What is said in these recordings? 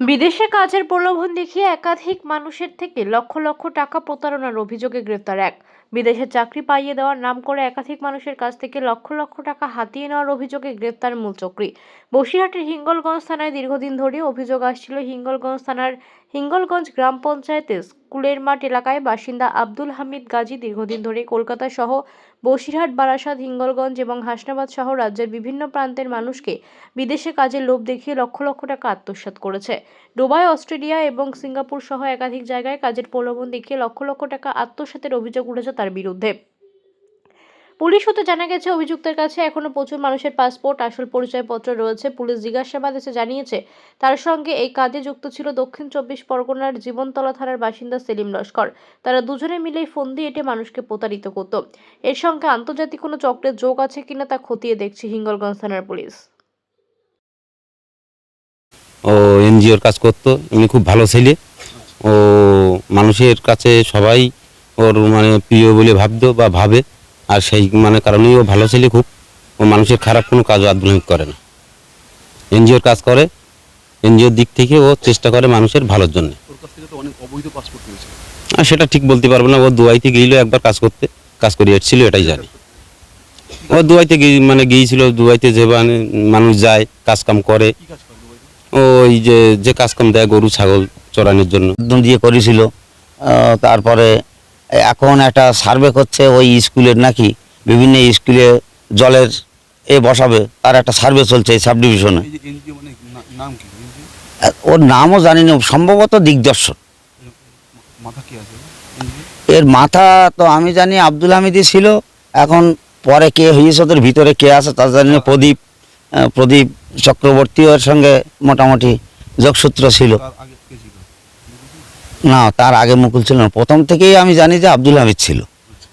বিদেশে কাজের প্রলোভন দেখিয়ে একাধিক মানুষের থেকে লক্ষ লক্ষ টাকা প্রতারণার অভিযোগে গ্রেপ্তার এক। বিদেশে চাকরি পাইয়ে দেওয়ার নাম করে একাধিক মানুষের কাছ থেকে লক্ষ লক্ষ টাকা হাতিয়ে নেওয়ার অভিযোগে গ্রেপ্তার মূল চক্রী। বসিরহাটের হিঙ্গলগঞ্জ থানায় দীর্ঘদিন ধরে অভিযোগ আসছিল হিঙ্গলগঞ্জ থানার হিঙ্গলগঞ্জ গ্রাম পঞ্চায়েতের স্কুলের মাঠ এলাকায় বাসিন্দা আব্দুল হামিদ গাজী দীর্ঘদিন ধরে কলকাতা সহ বসিরহাট, বারাসাত, হিঙ্গলগঞ্জ এবং হাসনাবাদ সহ রাজ্যের বিভিন্ন প্রান্তের মানুষকে বিদেশে কাজের লোভ দেখিয়ে লক্ষ লক্ষ টাকা আত্মসাৎ করেছে। দুবাই, অস্ট্রেলিয়া এবং সিঙ্গাপুর সহ একাধিক জায়গায় কাজের প্রলোভন দেখিয়ে লক্ষ লক্ষ টাকা আত্মসাতের অভিযোগ উঠেছে তার বিরুদ্ধে। পুলিশ সূত্রে জানা গেছে, অভিযুক্তের কাছে এখনও প্রচুর মানুষের পাসপোর্ট, আসল পরিচয়পত্র রয়েছে। পুলিশ জিজ্ঞাসাবাদ এসে জানিয়েছে, তার সঙ্গে এই কাজে যুক্ত ছিল দক্ষিণ চব্বিশ পরগনার জীবনতলা থানার বাসিন্দা সেলিম লস্কর। তারা দুজনে মিলেই ফন্দি এঁটে মানুষকে প্রতারিত করত। এর সঙ্গে আন্তর্জাতিক কোনো চক্রের যোগ আছে কিনা তা খতিয়ে দেখছে হিঙ্গলগঞ্জ থানার পুলিশ। ও এনজিওর কাজ করতো, এমনি খুব ভালো ছেলে। ও মানুষের কাছে সবাই ওর মানে প্রিয় বলে ভাবতো বা ভাবে। আর সেই মানে কারণেই ও ভালো ছেলে খুব। ও মানুষের খারাপ কোনো কাজ হামিদ করে না। এনজিওর কাজ করে। এনজিওর দিক থেকে ও চেষ্টা করে মানুষের ভালোর জন্য। ওর কাছ থেকে তো অনেক অবৈধ পাসপোর্ট পেয়েছে আর সেটা ঠিক বলতে পারব না। ও দুবাইতে গিয়েছিল একবার কাজ করতে। কাজ করে এসেছিল এটাই জানি। ও দুবাইতে গিয়ে মানে গিয়েছিল দুবাইতে যে মানে মানুষ যায় কাজ কাম করে। ওই যে যে কাজ কাম দেয় গরু ছাগল চড়ানোর জন্য। দিয়ে করেছিল। তারপরে এখন একটা সার্ভে করছে ওই স্কুলের নাকি বিভিন্ন স্কুলে জলের এ বসাবে তার একটা সার্ভে চলছে এই সাব ডিভিশনে মানে ওর নামও জানি না সম্ভবত দিগদর্শন। এর মাথা তো আমি জানি আব্দুল হামিদি ছিল এখন পরে কে হয়েছে ওদের ভিতরে কে আছে তা জানি না প্রদীপ প্রদীপ চক্রবর্তী ওর সঙ্গে মোটামুটি যোগসূত্র ছিল? না, তার আগে মুকুল ছিল না। প্রথম থেকেই আমি জানি যে আব্দুল হামিদ ছিল।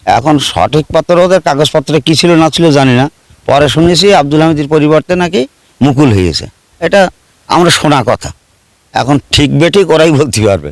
এখন সঠিক পত্র ওদের কাগজপত্রে কি ছিল, না ছিল জানি না। পরে শুনেছি আব্দুল হামিদের পরিবর্তে নাকি মুকুল হয়েছে। এটা আমরা শোনা কথা। এখন ঠিক বেঠিক ওরাই বলতে পারবে।